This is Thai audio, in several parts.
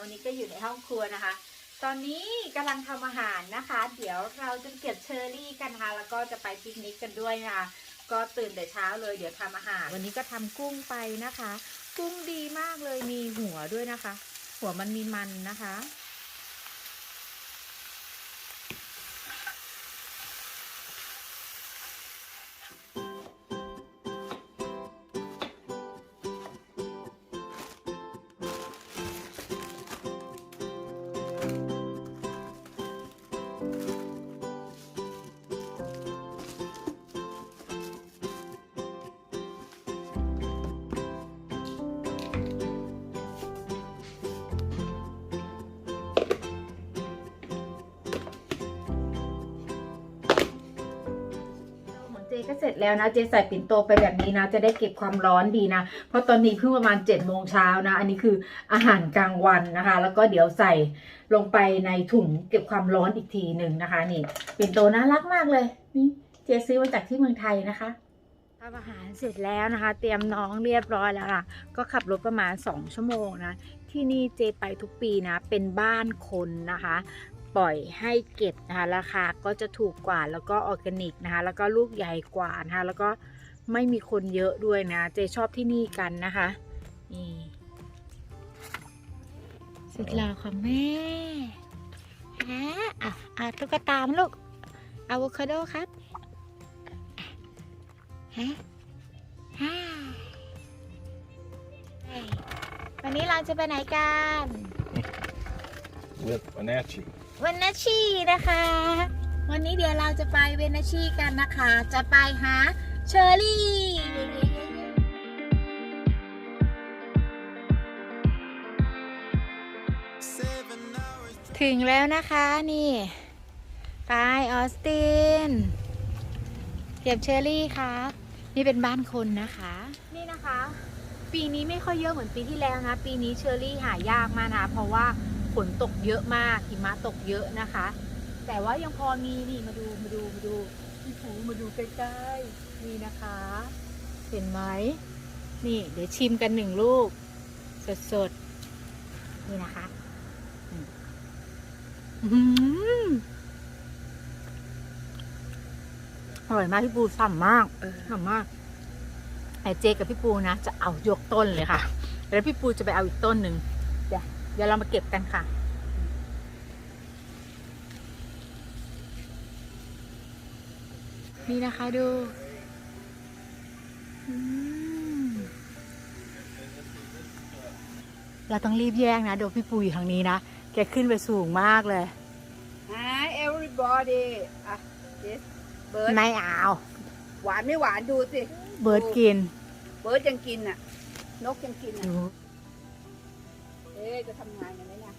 วันนี้ก็อยู่ในห้องครัวนะคะ ตอนนี้กำลังทำอาหารนะคะ เดี๋ยวเราจะเก็บเชอร์รี่กันนะคะ แล้วก็จะไปปิกนิกกันด้วยนะคะก็ตื่นแต่เช้าเลยเดี๋ยวทำอาหาร วันนี้ก็ทำกุ้งไปนะคะ กุ้งดีมากเลยมีหัวด้วยนะคะ หัวมันมีมันนะคะ ร็จแล้วนะ เจใส่ปิ่นโตไปแบบนี้นะ จะได้เก็บความร้อนดีนะ เพราะตอนนี้เพิ่งประมาณ7จ็ดโมงเช้านะ อันนี้คืออาหารกลางวันนะคะ แล้วก็เดี๋ยวใส่ลงไปในถุงเก็บความร้อนอีกทีหนึ่งนะคะ นี่ปิ่นโตน่ารักมากเลยนี่เจซื้อมาจากที่เมืองไทยนะคะทำอาหารเสร็จแล้วนะคะ เตรียมน้องเรียบร้อยแล้วค่ะ ก็ขับรถประมาณ 2 ชั่วโมงนะ ที่นี่เจไปทุกปีนะ เป็นบ้านคนนะคะ ปล่อยให้เก็บนะคะราคาก็จะถูกกว่าแล้วก็ออร์แกนิกนะคะแล้วก็ลูกใหญ่กว่านะคะแล้วก็ไม่มีคนเยอะด้วยนะเจชอบที่นี่กันนะคะนี่สุดหล่อของแม่ฮะอะอะตุ๊กตามลูกอะโวคาโดครับอะฮะวันนี้เราจะไปไหนกัน with Wenatchee. เวนาชีนะคะ วันนี้เดี๋ยวเราจะไปเวนนาชีกันนะคะ จะไปหาเชอรี่ถึงแล้วนะคะนี่ไปออสตินเก็บเชอรี่ครับ นี่เป็นบ้านคนนะคะ นี่นะคะ ปีนี้ไม่ค่อยเยอะเหมือนปีที่แล้วนะ ปีนี้เชอรี่หายากมากนะเพราะว่า ฝนตกเยอะมากหิมะตกเยอะนะคะ แต่ว่ายังพอมีนี่มาดูมาดูมาดูพี่ผูมาดูใกล้ๆนี่นะคะ เห็นไหมนี่ เดี๋ยวชิมกันหนึ่งลูก สดๆ นี่นะคะอืมอร่อยมากพี่ปูฉ่ำมากฉ่ำมากไอเจกับพี่ปูนะ จะเอายกต้นเลยค่ะ แล้วพี่ปูจะไปเอาอีกต้นหนึ่ง ดี๋ยวเดี๋ยวเรามาเก็บกันค่ะ นี่นะคะดูอืมเราต้องรีบแย่งนะดูพี่ปูอยู่ทางนี้นะ แกขึ้นไปสูงมากเลย Hi everybody อะ this เบิร์ดไม่เอา หวานไม่หวานดูสิ เบิร์ดกิน เบิร์ดยังกินอะ นกยังกินอะดูเอ๊ะจะทำงานกันไหมเนี่ย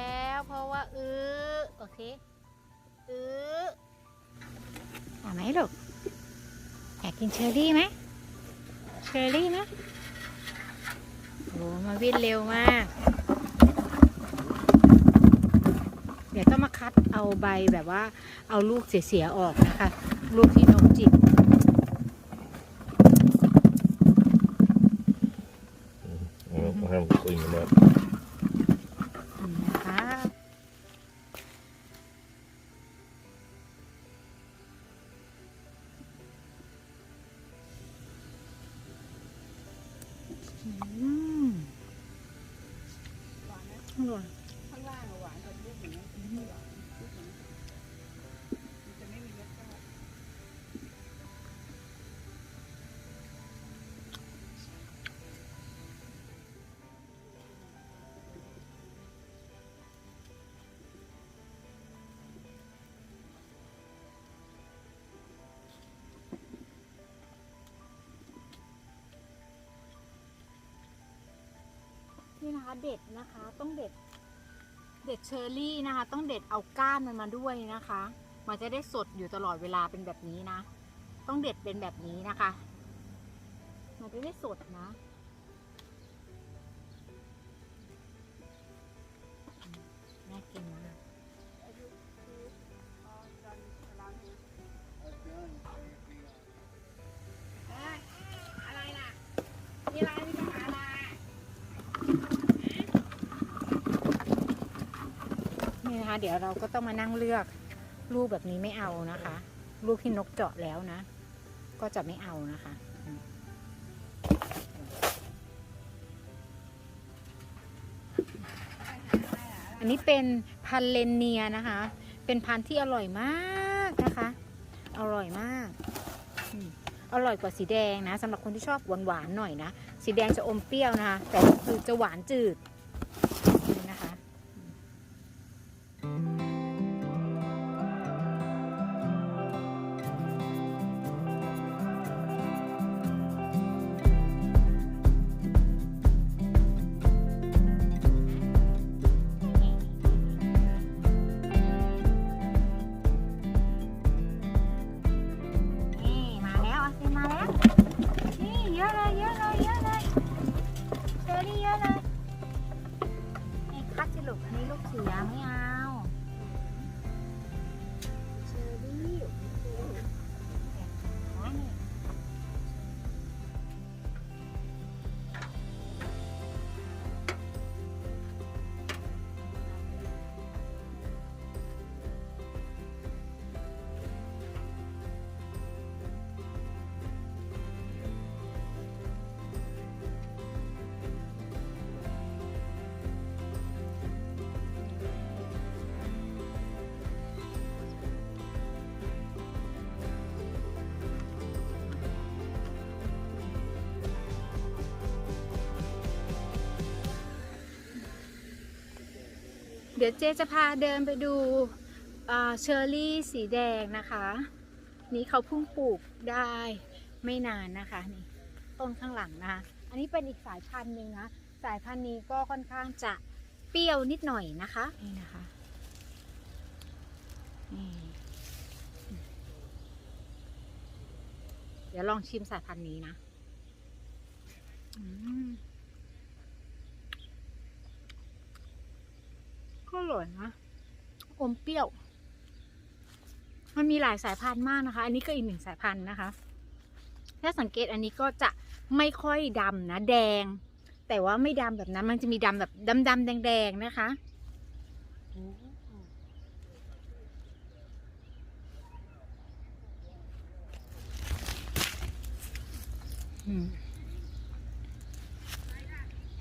แล้ว เพราะว่าอื้อโอเคอื้อเอาไหมลูกอยากกินเชอร์รี่ไหมเชอร์รี่ไหมโอ้มาวิ่งเร็วมาก เดี๋ยวต้องมาคัดเอาใบแบบว่าเอาลูกเสียๆออกนะคะ ลูกที่นกจิก อืมอร่อย เด็ดนะคะ ต้องเด็ด เด็ดเชอร์รี่นะคะ ต้องเด็ดเอาก้านมันมาด้วยนะคะ มันจะได้สดอยู่ตลอดเวลาเป็นแบบนี้นะ ต้องเด็ดเป็นแบบนี้นะคะ มันจะได้สดนะน่ากินมากอะ เดี๋ยวเราก็ต้องมานั่งเลือกลูกแบบนี้ไม่เอานะคะ ลูกที่นกเจาะแล้วนะ ก็จะไม่เอานะคะอันนี้เป็นพันเลนเนียนะคะ เป็นพันที่อร่อยมากนะคะ อร่อยมาก อร่อยกว่าสีแดงนะสำหรับคนที่ชอบหวานๆหน่อยนะ สีแดงจะอมเปรี้ยวนะคะ แต่คือจะหวานจืด เดี๋ยวเจ๊จะพาเดินไปดูอ่าเชอร์รี่สีแดงนะคะ นี่เขาเพิ่งปลูกได้ไม่นานนะคะนี่ต้นข้างหลังนะคะอันนี้เป็นอีกสายพันธุ์หนึ่งนะสายพันธุ์นี้ก็ค่อนข้างจะเปรี้ยวนิดหน่อยนะคะนี่นะคะนี่เดี๋ยวลองชิมสายพันธุ์นี้นะ อืม อร่อยนะ อมเปรี้ยว มันมีหลายสายพันธุ์มากนะคะ อันนี้ก็อีกหนึ่งสายพันธุ์นะคะ ถ้าสังเกตอันนี้ก็จะไม่ค่อยดำนะ แดง แต่ว่าไม่ดำแบบนั้น มันจะมีดำแบบดำๆแดงๆนะคะ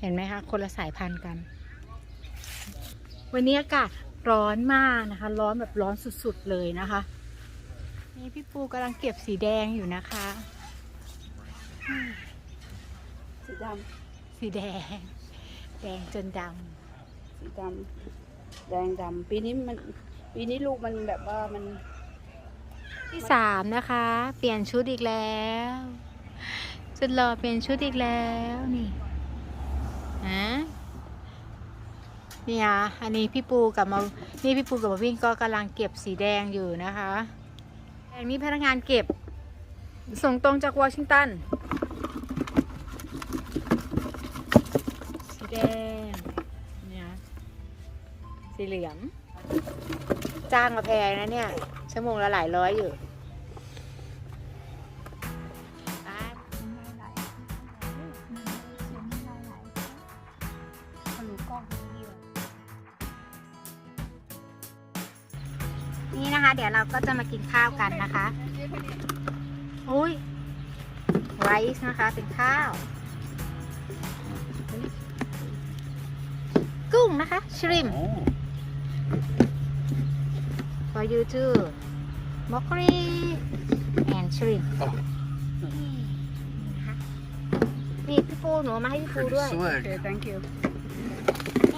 เห็นไหมคะ คนละสายพันธุ์กัน วันนี้อากาศร้อนมากนะคะ ร้อนแบบร้อนสุดๆเลยนะคะ นี่พี่ปูกำลังเก็บสีแดงอยู่นะคะ สีดสีแดง แดงจนดำสีดำแดงดำปีนี้มันปีนี้ลูกมันแบบว่ามันำที่สามนะคะ เปลี่ยนชุดอีกแล้วสุดหล่อเปลี่ยนชุดอีกแล้วนี่ฮะ นี่ยอันนี้พี่ปูกับมานี่พี่ปูกับมาวิ่งก็กำลังเก็บสีแดงอยู่นะคะแดงนี้พนักงานเก็บ ส่งตรงจากวอชิงตันสีแดงเนี่ยสีเหลืองจ้างมาแพงนะเนี่ยชั่วโมงละหลายร้อยอยู่ นี่นะคะ เดี๋ยวเราก็จะมากินข้าวกันนะคะอุ้ยไรซ์นะคะเป็นข้าว กุ้งนะคะชริม Oh. for you too broccoli and shrimp อ๋อนี่นะคะนี่พี่ปูหนูเอามาให้พี่ปูด้วย Swag. Okay thank you นี่